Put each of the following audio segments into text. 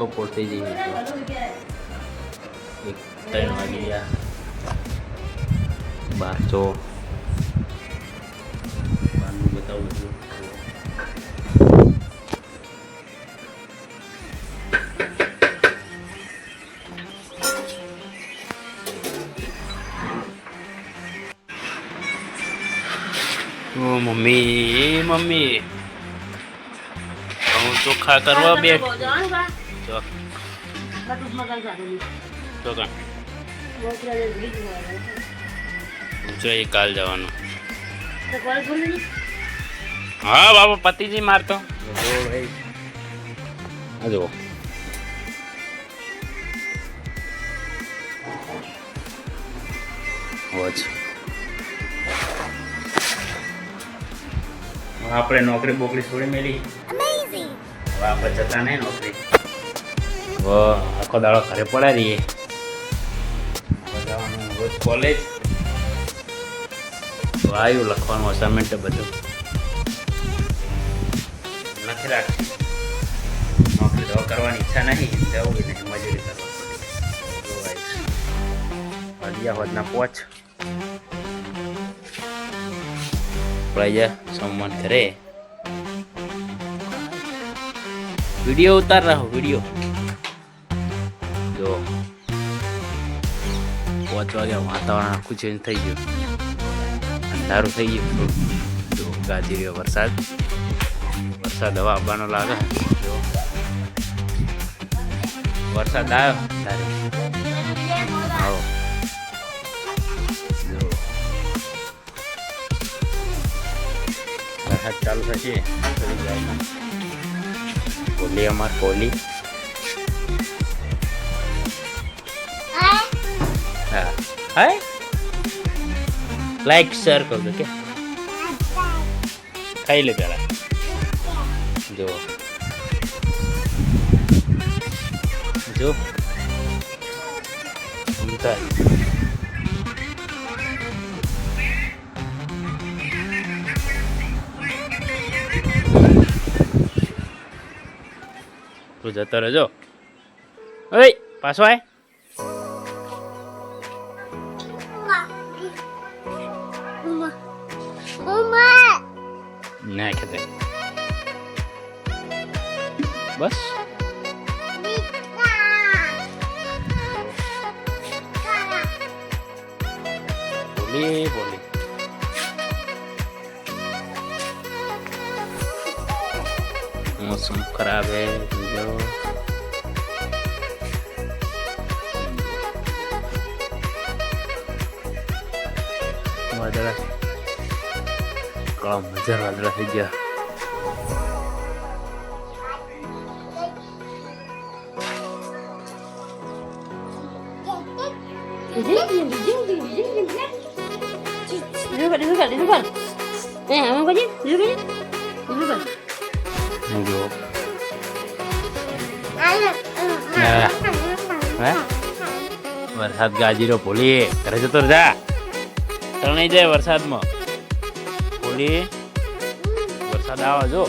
બપોર થઈ જઈ એક ત્રણ વાગી ગયા. બાર ચો બહારનું બતાવું છું. Mummy mummy. હું ચોખા કરવા બે. ચોક ચોકણ જોઈએ કાલ જવાનું. હા બાબા પતિજી મારતો. આ જુઓ. આપણે નોકરી બોકરી છોડી મેલી. હવે આપણે જતા નહીં નોકરી. આખો દાડો ઘરે પડ્યા રહીએ. રોજ કોલેજ આવ્યું લખવાનું અસાઇનમેન્ટ બધું. નથી રાખતી. નોકરી તો કરવાની ઈચ્છા નહીં, જવું નહીં, મજૂરી કરવા પડે. હોદના પોચ. જા સોમવાન ઘરે. વીડિયો ઉતાર રહો, વીડિયો. પાંચ વાતાવરણ આખું ચેન્જ થઈ ગયું. અંધારું થઈ ગયું. તો ગાજી રહ્યો વરસાદ. વરસાદ હવા આવવાનો લાગે. વરસાદ આવ્યો. તારે. આવો. વરસાદ ચાલુ થશે. કોહલી અમાર કોહલી હા? લાઈક શેર કર દો કે ખાઈ લે પેલા. જો. જો. તું જતો રહેજો ઓય, પાછો આય. Né, que dizer. Mas. Vou ler, vou ler. Nossa, um cara. É. કાળા મજા વાદળા થઈ ગયા Duduk, duduk, duduk. Eh, abang kau je. Duduk je. Duduk. જો હે વરસાદ ગાજીરો પોલી ઘરે જતો જા તણાઈ જાય વરસાદમાં પોલી વરસાદ આવે જો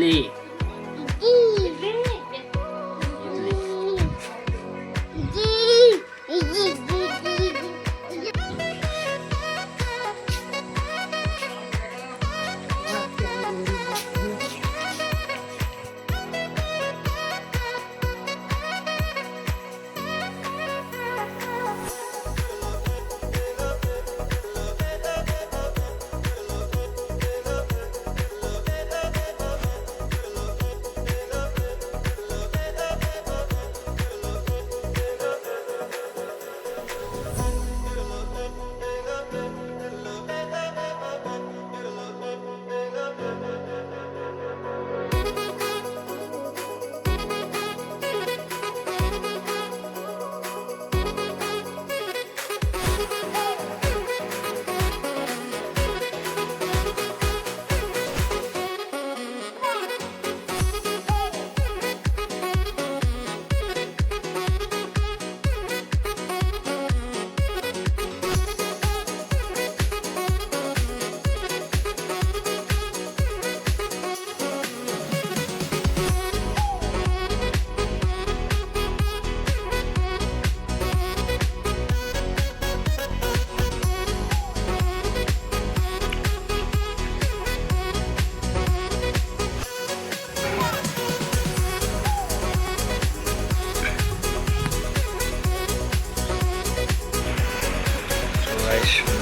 Eh,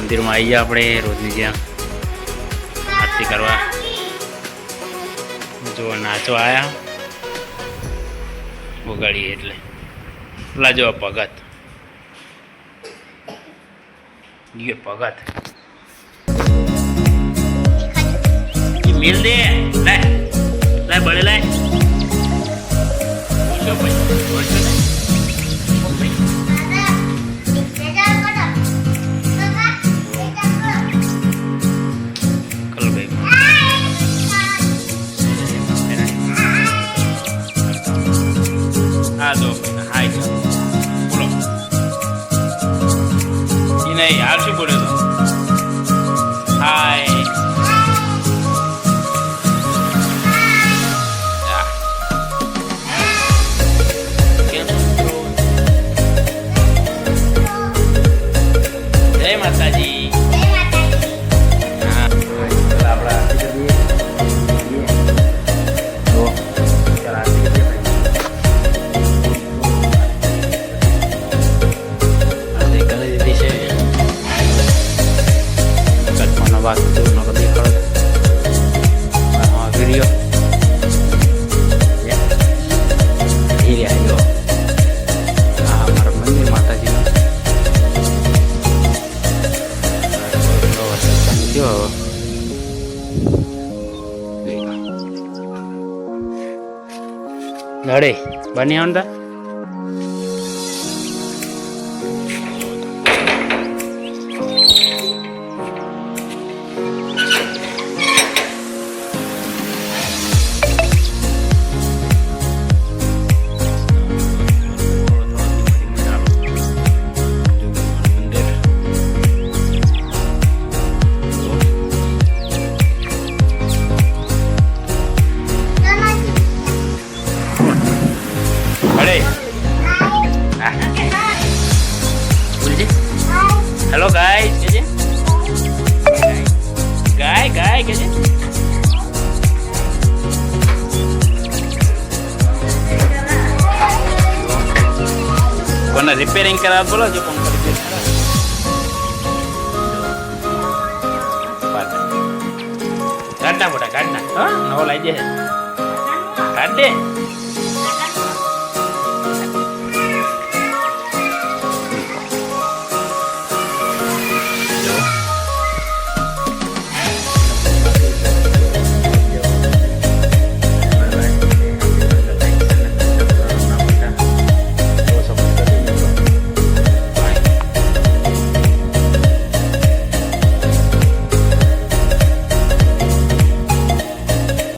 મંદિરમાં આવી ગયા આપણે રોજની જ્યાં આરતી કરવા. જો નાચો આવ્યા ઉગાડીએ એટલે. પેલા જો ભગત. ગયો ભગત. મિલ દે. લાય. લાય બળે લાય. ઓછો ભાઈ. ઈ નહીં લડે બની આવતા ગાય ગાય કેજે કોને રિપેરિંગ કરાવ બોલો જો પંખો રિપેર કાઢના મોટા કાઢના હા, નવો લાવી દે. કાઢ દે